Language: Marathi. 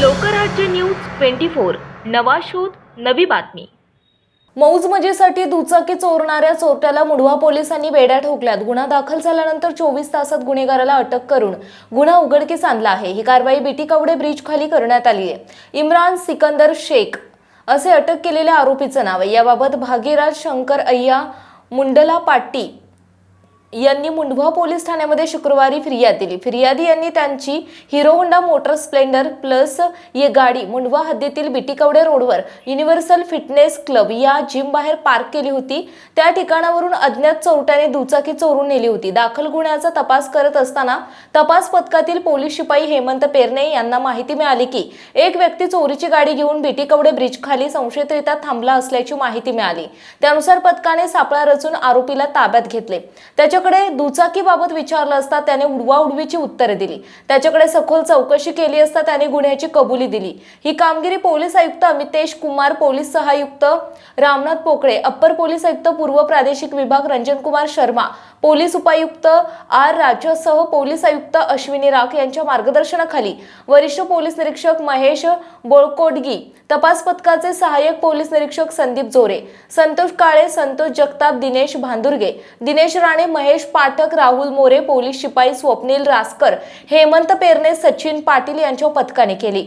Lokrajya news twenty four. नवा शोध नवी बातमी. मौज मजेसाठी दुचाकी चोरणाऱ्या चोरट्याला मुढवा पोलिसांनी बेड्या ठोकल्यात. गुन्हा दाखल झाल्यानंतर चोवीस तासात गुन्हेगाराला अटक करून गुन्हा उघडकीस आणला आहे. ही कारवाई बीटी कवडे ब्रिज खाली करण्यात आली आहे. इम्रान सिकंदर शेख असे अटक केलेल्या आरोपीचं नाव आहे. याबाबत भागीराज शंकर अय्या मुंडला पाट्टी यांनी मुंढवा पोलीस ठाण्यामध्ये शुक्रवारी फिर्याद दिली. फिर्यादी यांनी त्यांची Hero Honda motor Splendor plus ये गाडी मुंढवा हद्दीतील बिटीकवडे रोडवर युनिव्हर्सल फिटनेस क्लब या जिम बाहेर पार्क केली होती. त्या ठिकाणावरून अज्ञात चोरट्याने दुचाकी चोरून नेली होती. दाखल गुन्ह्याचा तपास करत असताना तपास पथकातील पोलीस शिपाई हेमंत पेरणे यांना माहिती मिळाली की एक व्यक्ती चोरीची गाडी घेऊन बिटीकवडे ब्रिज खाली संशयितरित्या थांबला असल्याची माहिती मिळाली. त्यानुसार पथकाने सापळा रचून आरोपीला ताब्यात घेतले. त्याच्या त्याच्याकडे दुचाकीबाबत विचारलं असता त्याने उडवाउडवीची उत्तरे दिली. त्याच्याकडे सखोल चौकशी केली असता त्याने गुन्ह्याची कबुली दिली. ही कामगिरी पोलीस आयुक्त अमितेश कुमार पोलीस सहायुक्त रामनाथ पोकळे अप्पर पोलीस आयुक्त पूर्व प्रादेशिक विभाग रंजन कुमार शर्मा पोलीस उपायुक्त आर राज्यासह पोलीस आयुक्त अश्विनी राख यांच्या मार्गदर्शनाखाली वरिष्ठ पोलीस निरीक्षक महेश बोळकोडगी तपास पथकाचे सहाय्यक पोलीस निरीक्षक संदीप जोरे संतोष काळे संतोष जगताप दिनेश भांदुर्गे दिनेश राणे महेश पाठक राहुल मोरे पोलीस शिपाई स्वप्नील रासकर हेमंत पेरणे सचिन पाटील यांच्या पथकाने केली.